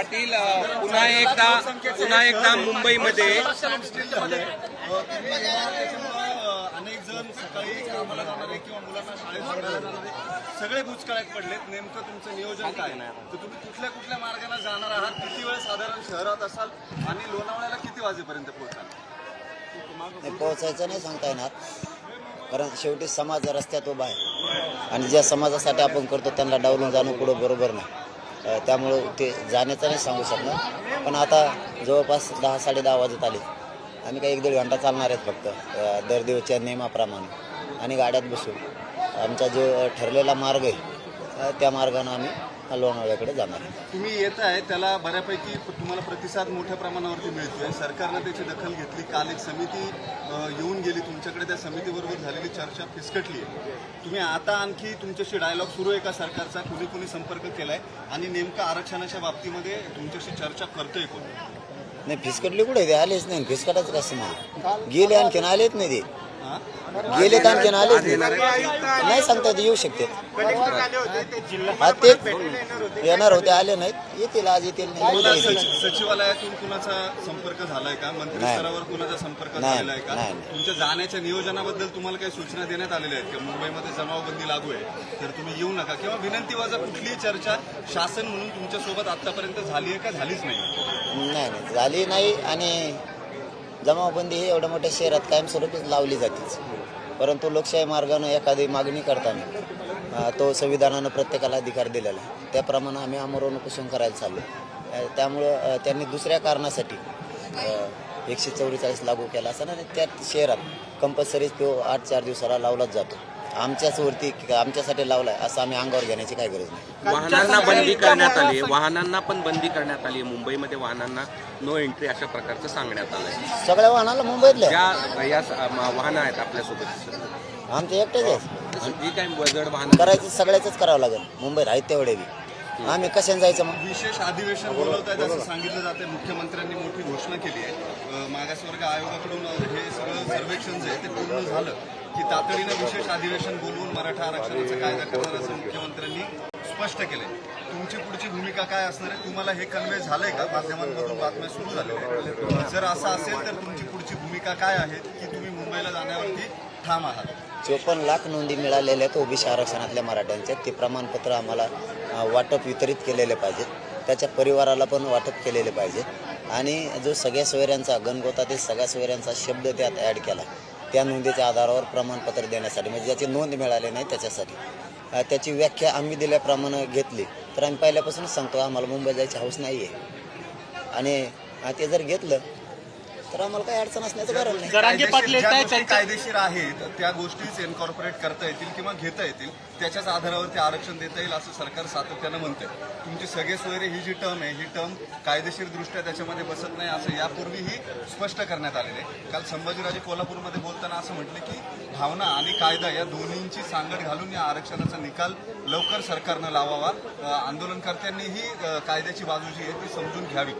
पाटील पुन्हा एकदा पुन्हा एकदा मुंबईमध्ये. अनेक जण सकाळी कामाला जाणारे किंवा मुलांना शाळेत जाणारे सगळे भूतकाळात पडलेत. नेमकं तुमचं नियोजन काय? तर तुम्ही कुठल्या कुठल्या मार्गाने जाणार आहात? किती वेळ साधारण शहरात असाल? आणि लोणावळ्याला किती वाजेपर्यंत पोहोचाल? नाही पोहोचायचं नाही सांगता येणार. कारण शेवटी समाज रस्त्यात उभा आहे. आणि ज्या समाजासाठी आपण करतो त्यांना डावलून जाणं पुढं बरोबर नाही. त्यामुळं ते जाण्याचं नाही सांगू शकणार. पण आता जवळपास दहा साडे दहा वाजत आले. आम्ही काही एक दीड घंटा चालणार आहेत फक्त दर दिवसच्या नियमाप्रमाणे. आणि गाड्यात बसू. आमचा जो ठरलेला मार्ग आहे त्या मार्गानं आम्ही लोणावळ्याकडे जाणार. आहे तुम्ही येत आहे त्याला बऱ्यापैकी तुम्हाला प्रतिसाद मोठ्या प्रमाणावरती मिळतोय. सरकारनं त्याची दखल घेतली काल एक समिती येऊन गेली. तुमच्याकडे त्या समितीबरोबर झालेली चर्चा फिसकटली. आहे तुम्ही आता आणखी तुमच्याशी डायलॉग सुरू आहे का सरकारचा? कुणी कुणी संपर्क केलाय? आणि नेमका आरक्षणाच्या बाबतीमध्ये तुमच्याशी चर्चा करतोय कोण? नाही फिसकटली कुठे? ते आलेच नाही. फिसकटाच कसं नाही? गेले आणखीन आलेच नाही ते. हा? गेलेत आणखीन आलेच नाही नाही सांगता येत येऊ शकते. हा ते येणार होते आले नाहीत. येतील आज येतील नाही. उद्या येतील सचि- सचिवालयातून कुणाचा संपर्क झालाय का? मंत्री नाही. स्तरावर कुणाचा संपर्क नाही, झालेला आहे का? नाही, नाही. तुमच्या जाण्याच्या नियोजनाबद्दल तुम्हाला काही सूचना देण्यात आलेल्या आहेत का? मुंबईमध्ये जमावबंदी लागू आहे. तर तुम्ही येऊ नका. किंवा विनंती वजा कुठलीही चर्चा शासन म्हणून तुमच्यासोबत आतापर्यंत झाली आहे का? झालीच नाही. नाही नाही. झाली नाही आणि जमावबंदी ही एवढ्या मोठ्या शहरात कायमस्वरूपीच लावली जातेच. परंतु लोकशाही मार्गानं एखादी मागणी करताना तो संविधानानं प्रत्येकाला अधिकार दिलेला आहे. त्याप्रमाणे आम्ही आमरण उपोषण करायला चाललो त्यामुळं त्यांनी दुसऱ्या कारणासाठी एकशे चौवेचाळीस लागू केला असताना आणि त्या शहरात कंपल्सरी तो आठ चार दिवसाला लावलाच जातो. आमच्याच वरती आमच्यासाठी लावलाय असं आम्ही अंगावर घेण्याची काय गरज नाही. वाहनांना बंदी करण्यात आली आहे. वाहनांना पण बंदी करण्यात आली आहे. मुंबईमध्ये वाहनांना नो एंट्री अशा प्रकारचं सांगण्यात आलं आहे सगळ्या वाहनाला मुंबईतल्या ज्या या स- म- वाहनं आहेत आपल्यासोबत. आमचे एकटेच आहे जी काही जड वाहनं करायचं सगळ्याच करावं लागेल. मुंबईत आहेत तेवढे बी. आम्ही कशाने जायचं मग? विशेष अधिवेशन बोलवत आहेत असं सांगितलं जाते मुख्यमंत्र्यांनी मोठी घोषणा केली आहे. अ, मागासवर्ग आयोगाकडून हे सगळं सर्वेक्षण जे आहे ते पूर्ण झालं. की तातडीनं विशेष अधिवेशन बोलवून मराठा आरक्षणाचा कायदा करणार असं मुख्यमंत्र्यांनी स्पष्ट केले तुमची पुढची भूमिका काय असणार आहे? तुम्हाला हे कन्वे झालंय का? माध्यमांमधून बातम्या सुरू झालेल्या जर असं असेल तर तुमची पुढची भूमिका काय आहे? की तुम्ही मुंबईला जाण्यावरती ठाम आहात. चोपन्न लाख नोंदी मिळालेल्या आहेत ओबीसी आरक्षणातल्या मराठ्यांच्या ते प्रमाणपत्र आम्हाला वाटप वितरित केलेले पाहिजेत. त्याच्या परिवाराला पण वाटप केलेले पाहिजे आणि जो सगळ्या सोयऱ्यांचा गणगोता ते सगळ्या सोयऱ्यांचा शब्द त्यात ॲड केला. त्या नोंदीच्या आधारावर प्रमाणपत्र देण्यासाठी म्हणजे ज्याची नोंद मिळाली नाही त्याच्यासाठी. त्याची व्याख्या आम्ही दिल्याप्रमाणे घेतली. तर आम्ही पहिल्यापासूनच सांगतो आम्हाला मुंबई जायची हौस नाही आहे आणि ते जर घेतलं तर आम्हाला काही अडचण असण्याचं कारण नाही. जरांगे पाटील येत ज्या आहेत गोष्टी त्यांच्या कायदेशीर आहेत त्या गोष्टीच इन्कॉर्पोरेट करता येतील किंवा घेता येतील त्याच्याच आधारावर ते आरक्षण देता येईल असं सरकार सातत्यानं म्हणतंय. तुमची सगळे सोयरे ही जी टर्म आहे ही टर्म कायदेशीर दृष्ट्या त्याच्यामध्ये बसत नाही असं यापूर्वीही स्पष्ट करण्यात आलेलं आहे. काल संभाजीराजे कोल्हापूरमध्ये बोलताना असं म्हटलं की भावना आणि कायदा या दोन्हींची सांगड घालून या आरक्षणाचा निकाल लवकर सरकारनं लावावा. अं, आंदोलनकर्त्यांनीही अं, कायद्याची बाजू जी आहे ती समजून घ्यावी.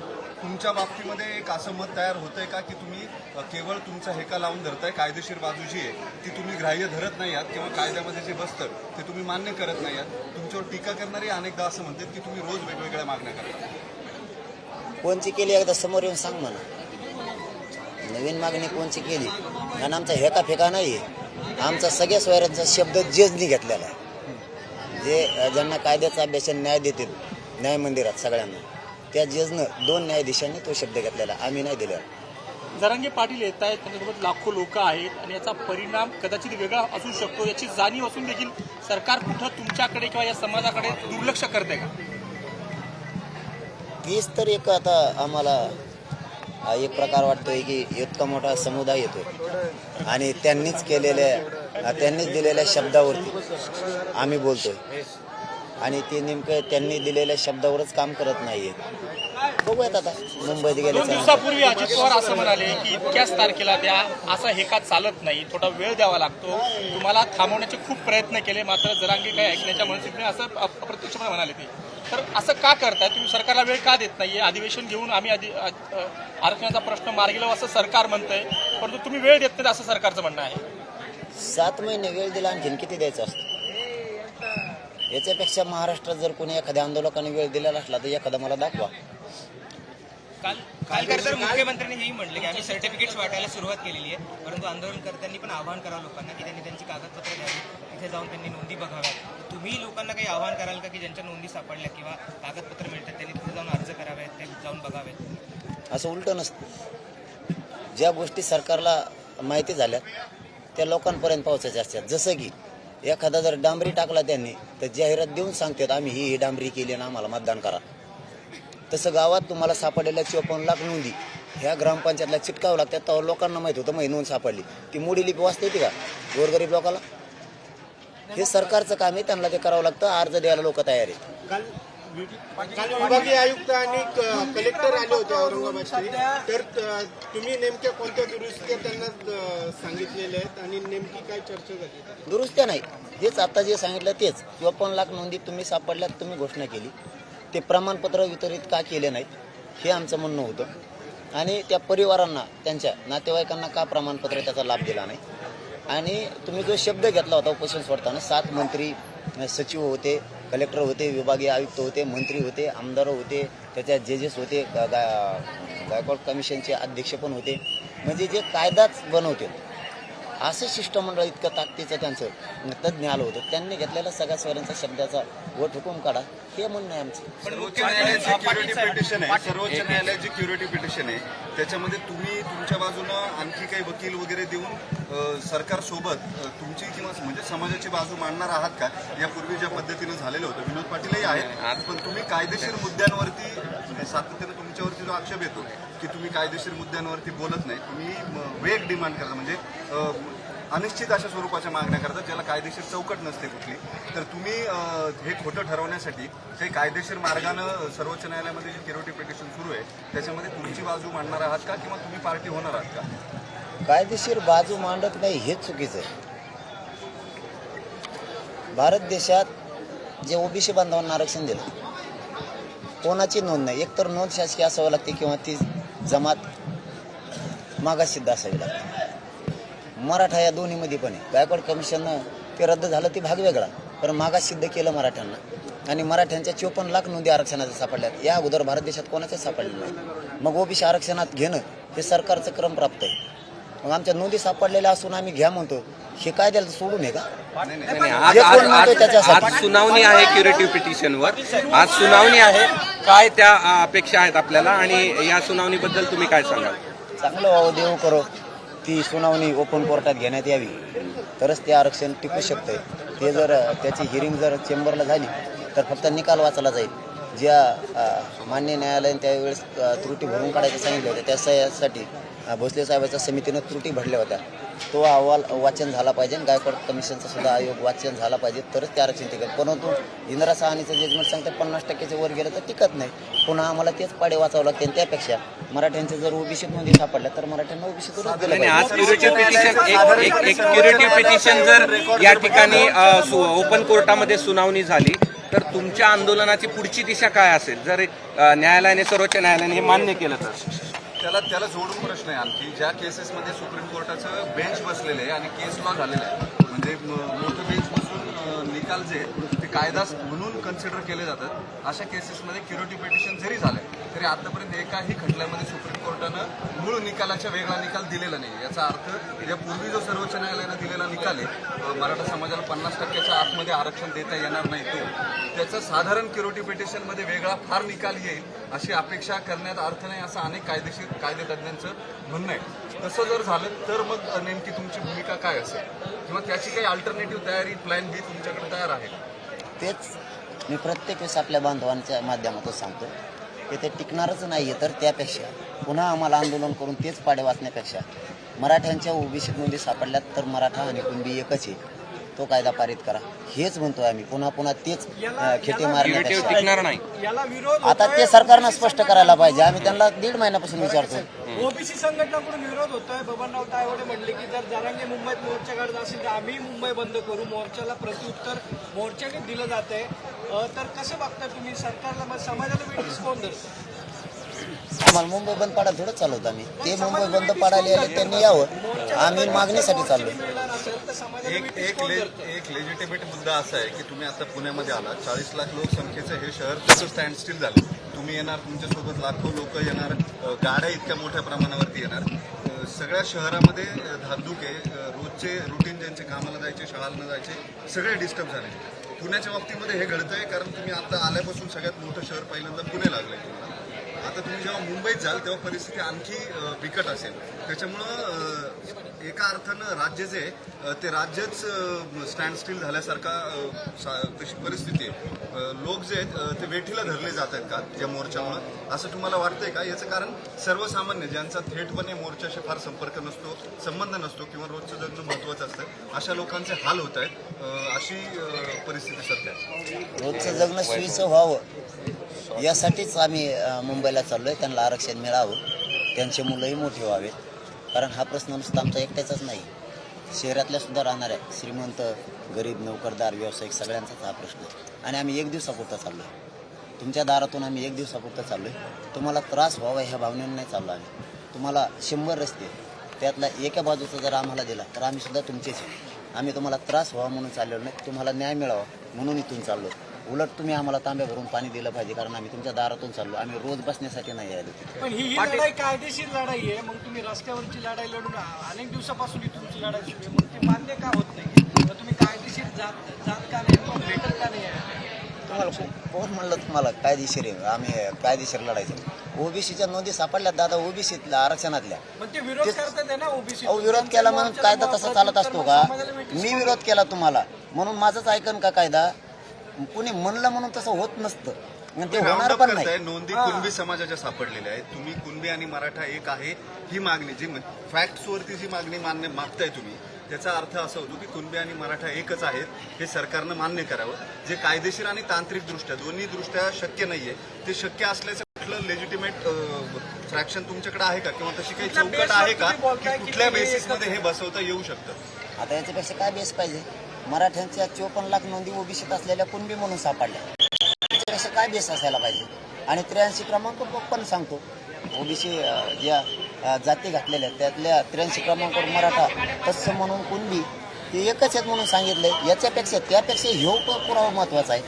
तुमच्या बाबतीमध्ये एक असं मत तयार होतंय का की तुम्ही केवळ तुमचा हेका लावून धरताय कायदेशीर बाजू जी आहे ती तुम्ही ग्राह्य धरत नाही आहात किंवा कायद्यामध्ये जे बसतं ते तुम्ही मान्य करत नाही आहात तुमच्यावर टीका करणारी अनेकदा असं म्हणतात की तुम्ही रोज वेगवेगळ्या मागण्या करता. कोणची केली एकदा समोर येऊन सांग म्हणा नवीन मागणी कोणची केली? आणि आमचा हेका फेका नाही आहे आमचा सगळ्या स्वयंचा शब्द जेजनी घेतलेला आहे. जे ज्यांना कायद्याचा अभ्यास न्याय देतील न्याय मंदिरात सगळ्यांना. त्या जजनं दोन न्यायाधीशांनी तो शब्द घेतलेला आम्ही नाही दिला. जरांगे पाटील येत आहेत त्यांच्यासोबत लाखो लोक आहेत आणि याचा परिणाम कदाचित वेगळा असू शकतो याची जाणीव असून देखील सरकार कुठं तुमच्याकडे किंवा या समाजाकडे दुर्लक्ष करते का? तीच तर एक आता आम्हाला एक प्रकार वाटतोय की इतका मोठा समुदाय येतोय. आणि त्यांनीच केलेल्या त्यांनीच दिलेल्या शब्दावरती आम्ही बोलतोय. आणि ते नेमकं त्यांनी दिलेल्या शब्दावरच काम करत नाहीये बघूयात आता. मुंबईत दोन गेल्याच्या दिवसापूर्वी अजित पवार असं म्हणाले की इतक्याच तारखेला द्या असा हेका चालत नाही. थोडा वेळ द्यावा लागतो. तुम्हाला थांबवण्याचे खूप प्रयत्न केले मात्र जरांगे काही ऐकण्याच्या मनस्थितीने असं अप- अप्रत्यक्षपणे म्हणाले ते. तर असं का करताय? तुम्ही सरकारला वेळ का देत नाहीये? अधिवेशन घेऊन आम्ही आधी आरक्षणाचा प्रश्न मार्गी लावू असं सरकार म्हणतंय परंतु तुम्ही वेळ देत नाही असं सरकारचं म्हणणं आहे. सात महिने वेळ दिला आणखीन किती द्यायचा असतो? याच्यापेक्षा महाराष्ट्रात जर कोणी एखाद्या आंदोलकाने वेळ दिलेला असला तर एखादा मला दाखवा. काल काल तर मुख्यमंत्र्यांनी हेही म्हटलं की आम्ही सर्टिफिकेट्स वाटायला सुरुवात केलेली आहे परंतु आंदोलनकर्त्यांनी पण आवाहन करावं लोकांना की त्यांनी त्यांची कागदपत्र द्यावी तिथे जाऊन त्यांनी नोंदी बघाव्यात. तुम्ही लोकांना काही आवाहन कराल का की ज्यांच्या नोंदी सापडल्या किंवा कागदपत्र मिळतात त्यांनी तिथे जाऊन अर्ज करावेत ते जाऊन बघावेत? असं उलटं नसतं. ज्या गोष्टी सरकारला माहिती झाल्या त्या लोकांपर्यंत पोहोचायच्या असतात. जसं की एखादा जर डांबरी टाकला त्यांनी तर जाहिरात देऊन सांगतात आम्ही ही ही डांबरी केली ना आम्हाला मतदान करा. तसं गावात तुम्हाला सापडलेल्या चोपन्न लाख नोंदी ह्या ग्रामपंचायतला चिटकावं लागतात तेव्हा लोकांना माहीत होतं मग नोंद सापडली. ती मोडी लिपी वाचता येते का? गोरगरीब लोकाला? हे सरकारचं काम आहे त्यांना ते करावं लागतं अर्ज द्यायला लोक तयार आहेत. काल विभागीय आयुक्त आणि क- कलेक्टर आले होते औरंगाबादचे. तर तुम्ही नेमक्या कोणत्या दुरुस्त्या त्यांना सांगितलेल्या आहेत आणि नेमकी काय चर्चा झाली दुरुस्त्या नाही. हेच आता जे सांगितलं तेच. चोपन्न लाख नोंदी तुम्ही सापडल्यात तुम्ही घोषणा केली. ते प्रमाणपत्र वितरित का केले नाहीत हे आमचं म्हणणं होतं. आणि त्या परिवारांना त्यांच्या नातेवाईकांना का प्रमाणपत्र त्याचा लाभ दिला नाही? आणि तुम्ही जो शब्द घेतला होता उपोषण सोडताना सात मंत्री सचिव होते कलेक्टर होते विभागीय आयुक्त होते मंत्री होते आमदार होते त्याच्या जजेस होते गायकवाड कमिशनचे अध्यक्ष पण होते. म्हणजे जे कायदाच बनवते असं शिष्टमंडळ इतकं ताकदीचं त्यांचं तज्ज्ञ आलं होतं. त्यांनी घेतलेला सगळ्या स्वरांचा शब्दाचा वट हुकूम काढा. हे म्हणणं आहे आमचं. सर्वोच्च न्यायालयाची क्युरिटी पिटिशन आहे. सर्वोच्च न्यायालयाची क्युरिटी पिटिशन आहे. त्याच्यामध्ये तुम्ही तुमच्या बाजूनं आणखी काही वकील वगैरे देऊन अ, सरकारसोबत अ, तुमची किंवा म्हणजे समाजाची बाजू मांडणार आहात का? यापूर्वी ज्या पद्धतीनं झालेलं होतं. विनोद पाटीलही आहेत. पण तुम्ही कायदेशीर मुद्द्यांवरती म्हणजे सातत्यानं तुमच्यावरती जो आक्षेप येतो की तुम्ही कायदेशीर मुद्द्यांवरती बोलत नाही तुम्ही वेग डिमांड करता. म्हणजे अनिश्चित अशा स्वरूपाच्या मागण्या करतात ज्याला कायदेशीर चौकट नसते कुठली. तर तुम्ही हे खोटं ठरवण्यासाठी काही कायदेशीर मार्गानं सर्वोच्च न्यायालयामध्ये जे किरोटी पिटिशन सुरू आहे त्याच्यामध्ये तुमची बाजू मांडणार आहात का किंवा तुम्ही पार्टी होणार आहात का? कायदेशीर बाजू मांडत नाही हेच चुकीचं आहे. भारत देशात जे ओबीसी बांधवांना आरक्षण दिलं कोणाची नोंद नाही? एकतर नोंद शासकीय असावी लागते किंवा ती जमात मागासिद्ध असावी लागते. मराठा या दोन्हीमध्ये पण आहे. गायकवाड कमिशननं ते रद्द झालं ते भाग वेगळा. पण मागास सिद्ध केलं मराठ्यांना. आणि मराठ्यांच्या चोपन्न लाख नोंदी आरक्षणाच्या सापडल्यात. या अगोदर भारत देशात कोणाच्याच सापडले नाही. मग ओबीसी आरक्षणात घेणं हे सरकारचं क्रम प्राप्त आहे. मग आमच्या नोंदी सापडलेल्या असून आम्ही घ्या म्हणतो हे काय द्यायला सोडून आहे का? आज सुनावणी आहे क्युरेटिव्ह पिटिशनवर आज सुनावणी आहे. काय त्या अपेक्षा आहेत आपल्याला? आणि या सुनावणीबद्दल तुम्ही काय सांगाल? चांगलं व्हावं देव करो. ती सुनावणी ओपन कोर्टात घेण्यात यावी. तरच ते आरक्षण टिकू शकतं ते जर त्याची हिअरिंग जर चेंबरला झाली तर फक्त निकाल वाचला जाईल. ज्या मान्य न्यायालयाने त्यावेळेस त्रुटी भरून काढायचं सांगितलं होतं त्यासाठी भोसले साहेबाच्या समितीनं त्रुटी भरल्या होत्या. तो अहवाल वाचन झाला पाहिजे आणि गायकवाड कमिशनचा सुद्धा आयोग वाचन झाला पाहिजे तरच ते आरक्षण टिकेल परंतु इंदिरा साहनीचं जजमेंट सांगतं पन्नास टक्क्याच्या वर गेलं तर टिकत नाही. पुन्हा आम्हाला तेच पाडे वाचावं लागते त्यापेक्षा मराठ्यांचे जर ओबीसीत मध्ये सापडल्या तर मराठ्यांना क्युरेटिव्ह पिटिशन जर या ठिकाणी ओपन कोर्टामध्ये सुनावणी झाली तर तुमच्या आंदोलनाची पुढची दिशा काय असेल? जर न्यायालयाने सर्वोच्च न्यायालयाने हे मान्य केलं तर. त्याला त्याला जोडून प्रश्न आहे आणखी. ज्या केसेसमध्ये सुप्रीम कोर्टाचं बेंच बसलेलं आहे आणि केस लॉ झालेलं आहे म्हणजे मोठं बेंच बसून निकाल जे ते कायदा म्हणून कन्सिडर केले जातात अशा केसेसमध्ये क्युरिटी पिटिशन जरी झालं तरी आतापर्यंत एकाही खटल्यामध्ये सुप्रीम कोर्टानं मूळ निकालाच्या वेगळा निकाल दिलेला नाही. याचा अर्थ यापूर्वी जो सर्वोच्च न्यायालयानं दिलेला निकाल आहे मराठा समाजाला पन्नास टक्क्याच्या आतमध्ये आरक्षण देता येणार नाही तो त्याचा साधारण क्युरिटी पिटिशनमध्ये वेगळा फार निकाल येईल अशी अपेक्षा करण्यात अर्थ नाही असं अनेक कायदेशीर कायदे तज्ज्ञांचं म्हणणं आहे. तसं जर झालं तर मग नेमकी तुमची भूमिका काय असेल? किंवा त्याची काही अल्टरनेटिव्ह तयारी प्लॅन बी तुमच्याकडे तयार आहे? तेच मी प्रत्येक वेळेस आपल्या बांधवांच्या माध्यमातून सांगतो. ते टिकणारच नाही आहे तर त्यापेक्षा पुन्हा आम्हाला आंदोलन करून तेच पाडे वाचण्यापेक्षा मराठ्यांच्या ओबीसी नोंदी सापडल्यात तर मराठा आणि कुणबी एकच आहे. तो कायदा पारित करा. हेच म्हणतोय आम्ही. पुन्हा पुन्हा तेच खेटे मारण्यापेक्षा आता ते सरकारनं स्पष्ट करायला पाहिजे. आम्ही त्यांना दीड महिन्यापासून विचारतो ओबीसी संघटनाकडून विरोध होतोय. बबनराव तायवडे म्हणले की जर जरांगे मुंबईत मोर्चा काढत असेल तर आम्ही मुंबई बंद करू. मोर्चाला प्रत्युत्तर मोर्चाने दिलं जाते तर कसं बघता तुम्ही? सरकारला समाजाला वेटीस कोण धरतं? आम्हाला मुंबई बंद पाडायला थोडं चालवत आम्ही. ते मुंबई बंद पाडायला आले त्यांनी यावं. आम्ही मागणीसाठी चाललो एक एक ले एक लेजिटिमेट मुद्दा असा आहे की तुम्ही आता पुण्यामध्ये आला चाळीस लाख लोकसंख्येचं हे शहर तसं स्टँड स्टील झालं. तुम्ही येणार तुमच्यासोबत लाखो लोक येणार गाड्या इतक्या मोठ्या प्रमाणावरती येणार. सगळ्या शहरामध्ये अ, धाकधूक आहे. रोजचे रुटीन ज्यांचे कामाला जायचे शाळांना जायचे सगळे डिस्टर्ब झाले. पुण्याच्या बाबतीमध्ये हे घडतंय कारण तुम्ही आता आल्यापासून सगळ्यात मोठं शहर पहिल्यांदा पुणे लागलंय तुम्हाला. आता तुम्ही जेव्हा मुंबईत जाल तेव्हा परिस्थिती आणखी बिकट असेल. त्याच्यामुळं एका अर्थानं राज्य जे ते राज्यच स्टँड स्टील झाल्यासारखा तशी परिस्थिती आहे. लोक जे आहेत ते वेठीला धरले जात आहेत का या मोर्चामुळं? असं तुम्हाला वाटतंय का? याचं कारण सर्वसामान्य ज्यांचा थेटपणे मोर्चाशी फार संपर्क नसतो संबंध नसतो किंवा रोजचं जगणं महत्त्वाचं असतं अशा लोकांचे हाल होत आहेत अशी परिस्थिती सध्या रोजचं जगणं सुईचं व्हावं यासाठीच आम्ही मुंबई मुंबईला आहे त्यांना आरक्षण मिळावं. त्यांचे मुलंही मोठे व्हावेत. कारण हा प्रश्न नुसता आमचा एकट्याचाच नाही. शहरातल्या सुद्धा राहणाऱ्या श्रीमंत गरीब नोकरदार व्यावसायिक सगळ्यांचाच हा प्रश्न. आहे आणि आम्ही एक दिवसापुरता चाललो आहे तुमच्या दारातून आम्ही एक दिवसापुरता चाललो आहे तुम्हाला त्रास व्हावा ह्या भावनेने नाही चाललो आम्ही. तुम्हाला शंभर रस्ते त्यातला एका बाजूचा जर आम्हाला दिला तर आम्हीसुद्धा तुमचेच आम्ही तुम्हाला त्रास व्हावा म्हणून चाललेलो नाही. तुम्हाला न्याय मिळावा म्हणून इथून चाललो उलट तुम्ही आम्हाला तांब्या भरून पाणी दिलं पाहिजे कारण आम्ही तुमच्या दारातून चाललो. आम्ही रोज बसण्यासाठी नाही आलो पण ही ही लढाई कायदेशीर लढाई आहे. मग तुम्ही रस्त्यावरची लढाई लढून अनेक दिवसापासून ही तुमची लढाई सुरू आहे. मग ते मान्य का होत नाही? मग तुम्ही कायदेशीर जात जात का नाही? किंवा भेटत का नाही? तुम्हाला कोण म्हणलं तुम्हाला कायदेशीर आहे? आम्ही कायदेशीर लढायचं. ओबीसीच्या नोंदी सापडल्या दादा ओबीसीतल्या आरक्षणातल्या. पण ते विरोध करतात आहे ना ओबीसी अहो विरोध केला म्हणून कायदा तसा चालत असतो का? मी विरोध केला तुम्हाला. म्हणून माझंच ऐकन का कायदा? कुणी म्हणलं म्हणून तसं होत नसतं. ते होणार राऊंडअप पण नाही. नोंदी कुणबी समाजाच्या सापडलेल्या आहेत. तुम्ही कुणबी आणि मराठा एक आहे ही मागणी जी फॅक्ट्स वरती जी मागणी मान्य मागताय तुम्ही त्याचा अर्थ असा होतो की कुणबी आणि मराठा एकच आहेत हे सरकारनं मान्य करावं. जे कायदेशीर आणि तांत्रिक दृष्ट्या दोन्ही दृष्ट्या शक्य नाहीये ते शक्य असल्याचं कुठलं लेजिटिमेट फ्रॅक्शन तुमच्याकडे आहे का? किंवा तशी काही चौकट आहे का? कुठल्या बेसिसमध्ये हे बसवता येऊ शकतं? आता याच्यापेक्षा काय बेस पाहिजे? मराठ्यांच्या चोपन्न लाख नोंदी ओबीसीत असलेल्या कुणबी म्हणून सापडल्या. त्याच्यापेक्षा काय बेस असायला पाहिजे? आणि त्र्याऐंशी क्रमांक पण सांगतो? ओबीसी ज्या जाती घातलेल्या आहेत, त्यातल्या त्र्याऐंशी क्रमांकावर मराठा तत्सम म्हणून कुणबी ते एकच आहेत म्हणून सांगितलंय याच्यापेक्षा त्यापेक्षा ह्यो प- पुरावा महत्त्वाचा आहे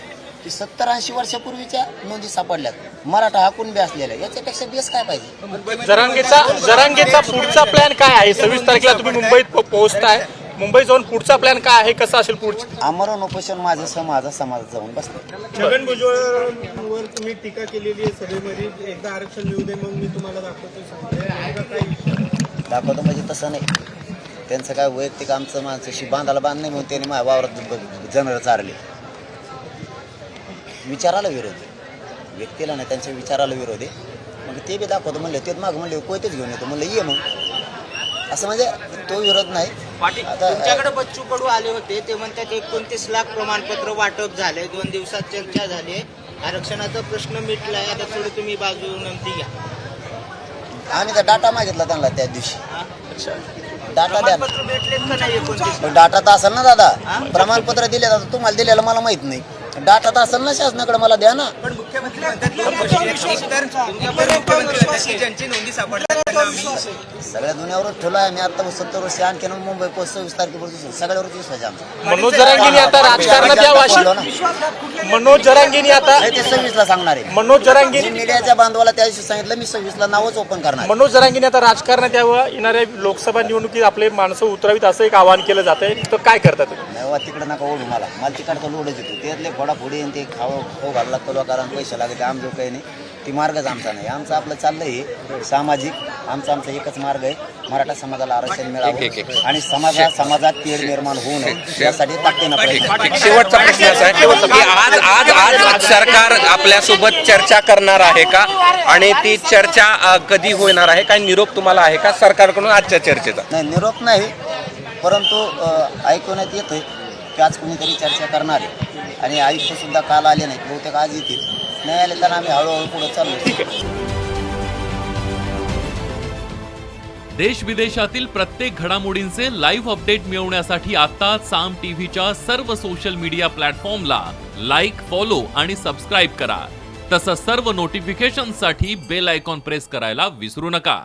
की सत्तर ऐंशी वर्षापूर्वीच्या नोंदी सापडल्यात. मराठा हा कुणबी असलेला याच्यापेक्षा बेस काय पाहिजे? जरांगेचा जरांगेचा पुढचा प्लॅन काय आहे? सव्वीस तारखेला तुम्ही मुंबईत पोहोचताय. मुंबईत जाऊन पुढचा प्लॅन काय आहे? कसं असेल पुढची? आमरण उपोषण माझं सम माझा समाज जाऊन बसलं छगन भुजबळांवर तुम्ही टीका केलेली आहे सभेमध्ये. एकदा आरक्षण मिळू दे मग मी तुम्हाला दाखवतो? दाखवतो म्हणजे तसं नाही. त्यांचं काय वैयक्तिक आमचं माणसाशी बांधाला बांध नाही म्हणून त्यांनी माझ्या वावरात जनर चारले. विचाराला विरोध आहे. व्यक्तीला नाही त्यांच्या विचाराला विरोध आहे. मग ते बी दाखवतो म्हणले ते माग म्हणले कोयतेच घेऊन येतो म्हणलं ये मग. असं म्हणजे तो विरोध नाही. पाटील तुमच्याकडे बच्चू कडू आले होते ते म्हणतात एकोणतीस लाख प्रमाणपत्र वाटप झाले दोन दिवसात चर्चा झाली आरक्षणाचा प्रश्न मिटलाय आता थोडी तुम्ही बाजू नमती घ्या. आम्ही तर डाटा मागितला त्यांना त्या दिवशी. अच्छा. डाटा द्या प्रमाणपत्र भेटलेत का नाही एकोणतीस? डाटा तर असेल ना दादा. प्रमाणपत्र दिले आता तुम्हाला दिलेलं मला माहीत नाही. डाटा तर असेल ना शासनाकडे मला द्या ना. पण मुख्यमंत्री म्हणतात एकतर तुमच्यावर मुख्यमंत्री म्हणतात की ज्यांची नोंदी सापडल्या त्यांना आम्ही सगळ्या दुनियावरच ठेवलं आहे मी आता सत्तर वर्ष. आणखी मुंबई पोस्ट सव्वीस तारखेपासून सगळ्यावरच विश्वास आहे आमचा. मनोज जरांगेनी आता राजकारणात अशी ना. मनोज जरांगेनी आता नाही ते सव्वीसला सांगणार आहे. मनोज मी जरांगेनी मीडियाच्या बांधवाला त्या दिवशी सांगितलं मी सव्वीसला नावच ओपन करणार. आहे. मनोज जरांगेनी आता राजकारणात यावं. येणाऱ्या लोकसभा निवडणुकीत आपले माणसं उतरावीत असं एक आवाहन केलं जात आहे तर काय करतात? नाही तिकडे नका ओढू मला. मला तिकडचा लोडच येतो. त्यातले फोडाफोडी आणि ते खावं खाऊ घालायला लागतं लोकांना पैसे लागते आम जो काही नाही. ती मार्गच आमचा नाही. आमचं आपलं चाललंय हे सामाजिक. आमचा आमचा एकच मार्ग आहे. मराठा समाजाला आरक्षण मिळावं आणि समाजा समाजात तेढ निर्माण होऊ नये. यासाठी ताकदीनं एक शेवटचा प्रश्न असा आहे. की आज आज आज सरकार आपल्यासोबत चर्चा करणार आहे का? आणि ती चर्चा कधी होणार आहे? काय निरोप तुम्हाला आहे का सरकारकडून आजच्या चर्चेचा? नाही निरोप नाही. परंतु ऐकवण्यात येतंय की आज कुणीतरी चर्चा करणार आहे. आणि आयुक्त सुद्धा काल आले नाही बहुतेक आज येतील. नाही आले तर आम्ही हळूहळू पुढे चाललो देश विदेशातील प्रत्येक घडामोडींचे लाईव्ह अपडेट मिळवण्यासाठी आता साम टीव्हीच्या सर्व सोशल मीडिया प्लॅटफॉर्मला लाईक फॉलो आणि सबस्क्राईब करा. तसंच सर्व नोटिफिकेशनसाठी बेल आयकॉन प्रेस करायला विसरू नका.